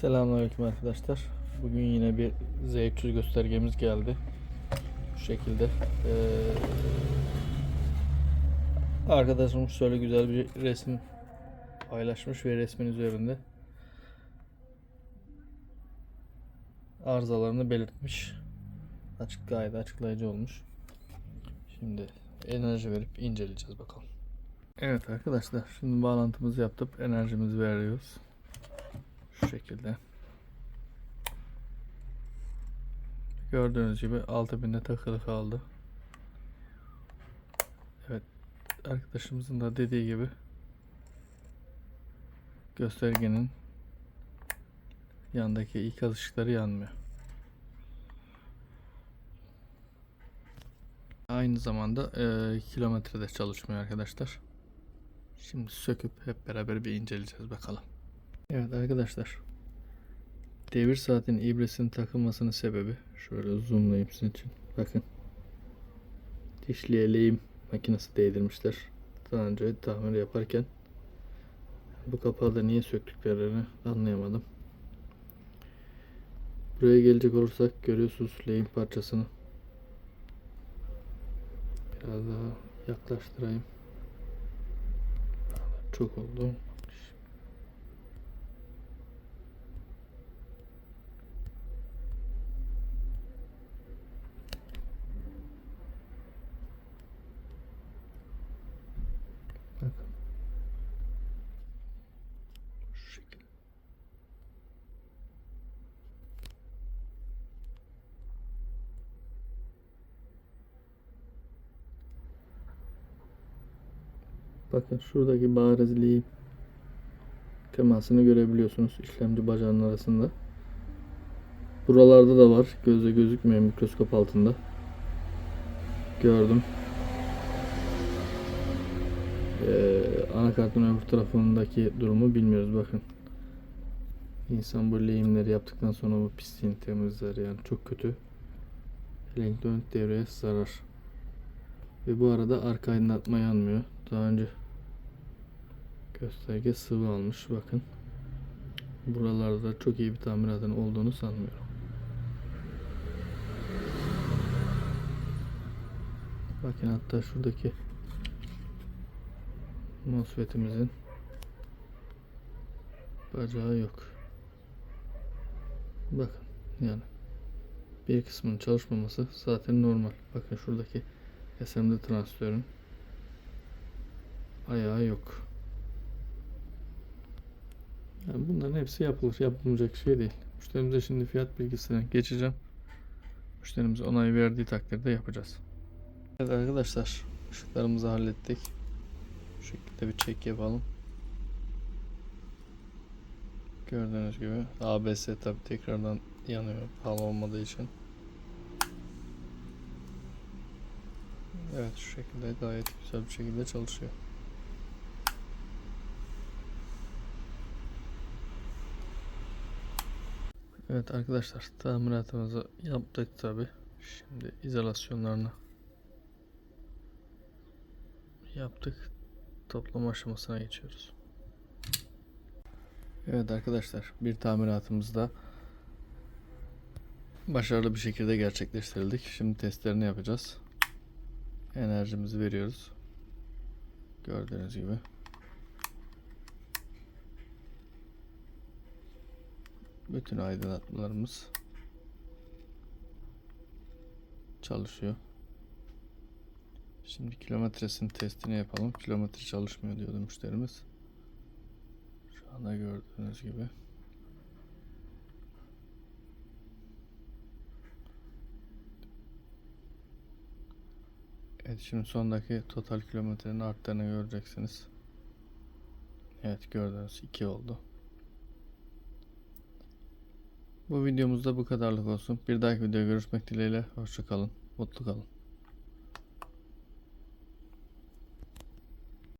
Selamünaleyküm arkadaşlar. Bugün yine bir Z300 göstergemiz geldi. Bu şekilde. Ee, arkadaşım şöyle güzel bir resim paylaşmış ve resmin üzerinde arızalarını belirtmiş. Açık gayet açıklayıcı olmuş. Şimdi enerji verip inceleyeceğiz bakalım. Evet arkadaşlar şimdi bağlantımızı yaptık enerjimizi veriyoruz. Şu şekilde. Gördüğünüz gibi 6000'de takılı kaldı. Evet arkadaşımızın da dediği gibi göstergenin yandaki ikaz ışıkları yanmıyor. Aynı zamanda eee, kilometrede çalışmıyor arkadaşlar. Şimdi söküp hep beraber bir inceleyeceğiz bakalım. Evet arkadaşlar. Devir saatin ibresinin takılmasının sebebi şöyle zoomlayayım sizin için. Bakın. Dişliye lehim makinesi değdirmişler. Daha önce tamir yaparken bu kapağı da niye söktüklerini anlayamadım. Buraya gelecek olursak görüyorsunuz lehim parçasını. Biraz daha yaklaştırayım. Çok oldu. Bakın. Şu şekilde. Bakın şuradaki barizliği temasını görebiliyorsunuz işlemci bacağının arasında. Buralarda da var. Gözle gözükmüyor mikroskop altında. Gördüm. Ee, anakartın öbür tarafındaki durumu bilmiyoruz bakın. İnsan bu lehimleri yaptıktan sonra bu pisliğini temizler yani çok kötü. Elektronik devreye zarar. Ve bu arada arka aydınlatma yanmıyor. Daha önce gösterge sıvı almış bakın. Buralarda çok iyi bir tamiratın olduğunu sanmıyorum. Bakın hatta şuradaki MOSFET'imizin bacağı yok. Bakın yani bir kısmının çalışmaması zaten normal. Bakın şuradaki SMD transistörün ayağı yok. Yani bunların hepsi yapılır. Yapılmayacak şey değil. Müşterimize şimdi fiyat bilgisine geçeceğim. Müşterimiz onay verdiği takdirde yapacağız. Evet arkadaşlar ışıklarımızı hallettik. Şu şekilde bir çek yapalım. Gördüğünüz gibi ABS tabi tekrardan yanıyor pahalı olmadığı için. Evet şu şekilde gayet güzel bir şekilde çalışıyor. Evet arkadaşlar tamiratımızı yaptık tabi. Şimdi izolasyonlarını yaptık. Toplama aşamasına geçiyoruz. Evet arkadaşlar bir tamiratımız da başarılı bir şekilde gerçekleştirildik. Şimdi testlerini yapacağız. Enerjimizi veriyoruz. Gördüğünüz gibi. Bütün aydınlatmalarımız çalışıyor. Şimdi kilometresinin testini yapalım. Kilometre çalışmıyor diyordu müşterimiz. Şu anda gördüğünüz gibi. Evet şimdi sondaki total kilometrenin arttığını göreceksiniz. Evet gördüğünüz 2 oldu. Bu videomuzda bu kadarlık olsun. Bir dahaki videoda görüşmek dileğiyle. Hoşçakalın. Mutlu kalın.